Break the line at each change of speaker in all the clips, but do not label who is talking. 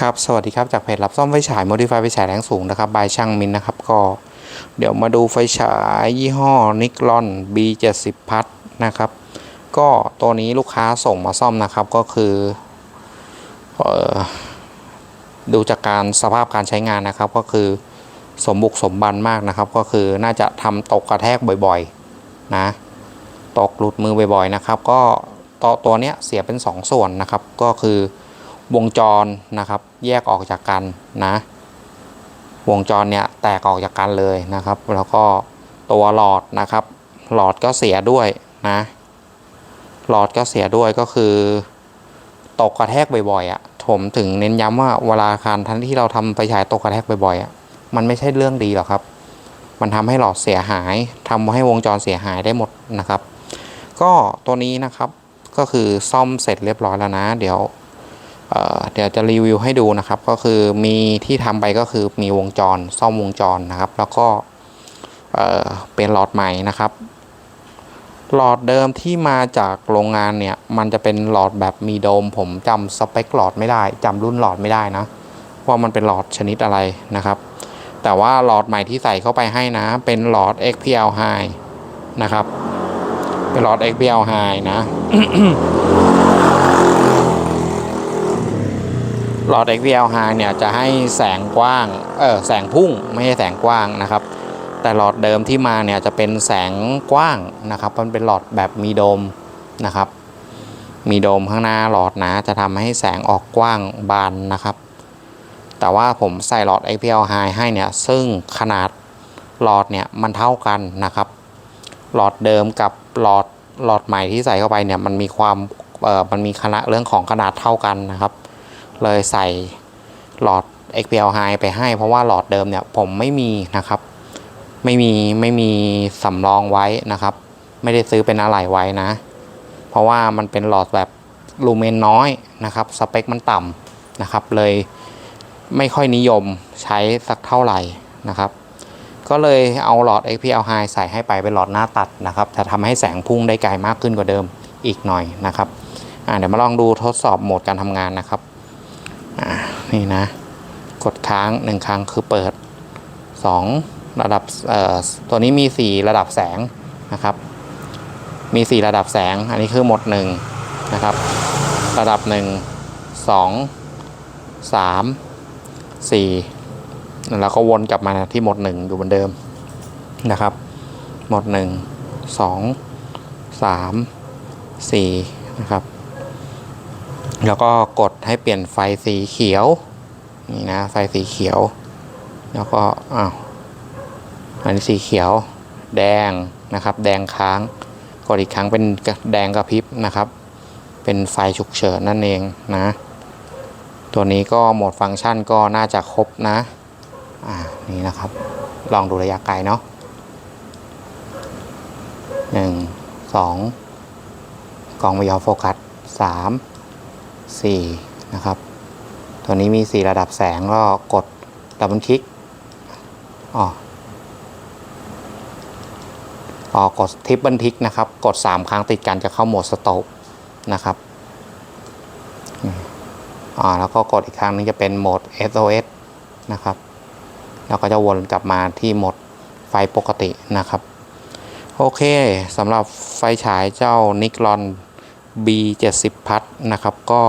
ครับสวัสดีครับจากเพจรับซ่อมไฟฉาย Modify ไฟฉายแรงสูงนะครับบายช่างมินนะครับก็ เดี๋ยวมาดูไฟฉายยี่ห้อนิกลอน B70 พัทนะครับก็ตัวนี้ลูกค้าส่งมาซ่อมนะครับก็คือเออดูจากการสภาพการใช้งานนะครับ ก็คือสมบุกสมบันมากนะครับ ก็คือน่าจะทำตกกระแทกบ่อยๆนะตกหลุดมือบ่อยๆนะครับ ก็ตัวตัวเนี้ยเสียเป็น 2ส่วนนะครับก็คือ วงจรนะครับ แยกออกจากกันนะ วงจรเนี่ยแตกออกจากกันเลยนะครับ แล้วก็ตัวหลอดนะครับ หลอดก็เสียด้วยนะ หลอดก็เสียด้วยก็คือ ตกกระแทกบ่อยๆอะ่ะผมถึงเน้นย้ำว่าเวลาการทันที่เราทำไฟฉายตกกระแทกบ่อยๆอะ่ะมันไม่ใช่เรื่องดีหรอกครับ มันทำให้หลอดเสียหายทำให้วงจรเสียหายได้หมดนะครับ ก็ตัวนี้นะครับก็คือซ่อมเสร็จเรียบร้อยแล้วนะ เดี๋ยว เเดี๋ยวจะรีวิวให้ดูนะครับ ก็คือมีที่ทำไปก็คือมีวงจรซ่อมวงจรนะครับ แล้วก็เเป็นหลอดใหม่นะครับ หลอดเดิมที่มาจากโรงงานเนี่ย มันจะเป็นหลอดแบบมีโดม ผมจำสเปคหลอดไม่ได้จำรุ่นหลอดไม่ได้นะว่ามันเป็นหลอดชนิดอะไรนะครับ แต่ว่าหลอดใหม่ที่ใส่เข้าไปให้นะ เป็นหลอด XPL High นะครับ เป็นหลอด XPL High นะ หลอด XPL High เนี่ยจะให้แสงกว้าง เออแสงพุ่งไม่ใช่แสงกว้างนะครับ แต่หลอดเดิมที่มาเนี่ยจะเป็นแสงกว้างนะครับ มันเป็นหลอดแบบมีโดมนะครับ มีโดมข้างหน้าหลอดนะ จะทำให้แสงออกกว้างบานนะครับ แต่ว่าผมใส่หลอด XPL High ให้เนี่ย ซึ่งขนาดหลอดเนี่ยมันเท่ากันนะครับ หลอดเดิมกับหลอดหลอดใหม่ที่ใส่เข้าไปเนี่ยมันมีความเออมันมีขนาดเรื่องของขนาดเท่ากันนะครับ เลยใส่หลอด XPL High ไปให้ เพราะว่าหลอดเดิมเนี่ยผมไม่มีนะครับ ไม่มีไม่มีสำรองไว้นะครับ ไม่ได้ซื้อเป็นอะไหล่ไว้นะ เพราะว่ามันเป็นหลอดแบบลูเมนน้อยนะครับ สเปคมันต่ำนะครับ เลยไม่ค่อยนิยมใช้สักเท่าไหร่นะครับ ก็เลยเอาหลอด XPL High ใส่ให้ไปเป็นหลอดหน้าตัดนะครับจะทำให้แสงพุ่งได้ไกลมากขึ้นกว่าเดิมอีกหน่อยนะครับเดี๋ยวมาลองดูทดสอบโหมดการทำงานนะครับ นี่นะ กดค้างหนึ่งครั้งคือเปิด 2 ระดับตัวนี้มี 4 ระดับแสงนะครับ มี 4 ระดับแสง อันนี้คือหมด1นะครับ ระดับ 1 2 3 4 แล้วก็วนกลับมาที่หมด 1 อยู่เหมือนเดิมนะครับ หมด 1 2 3 4 นะครับ แล้วก็กดให้เปลี่ยนไฟสีเขียว นี่นะ ไฟสีเขียว แล้วก็อ้าวอันนี้สีเขียว แดงนะครับ แดงค้าง กดอีกครั้งเป็นแดงกระพริบนะครับ เป็นไฟฉุกเฉินนั่นเองนะ ตัวนี้ก็โหมดฟังก์ชันก็น่าจะครบนะ อ่า นี่นะครับ ลองดูระยะไกลเนาะหนึ่งสองกล้องวิดีโอโฟกัสสาม สี่นะครับ ตัวนี้มี 4 ระดับแสงก็กดดับเบิลคลิกอ๋ออ๋อกดทิปบิลทิกนะครับ กด 3 ครั้งติดกันจะเข้าโหมดสโตปนะครับอ่าแล้วก็กดอีกครั้งนึงจะเป็นโหมด SOS นะครับ แล้วก็จะวนกลับมาที่โหมดไฟปกตินะครับ โอเคสำหรับไฟฉายเจ้านิกลอน B70 พัทนะครับ ก็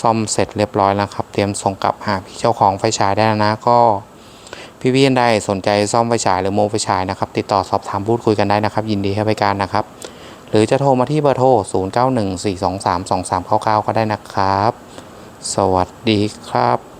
ซ่อมเสร็จเรียบร้อยแล้วครับ เตรียมส่งกลับหาพี่เจ้าของไฟฉายได้แล้วนะก็พี่พี่ท่านใดสนใจซ่อมไฟฉายหรือโมไฟฉายนะครับ ติดต่อสอบถามพูดคุยกันได้นะครับ ยินดีให้บริการนะครับ หรือจะโทรมาที่เบอร์โทร 0914232399 ก็ได้นะครับ สวัสดีครับ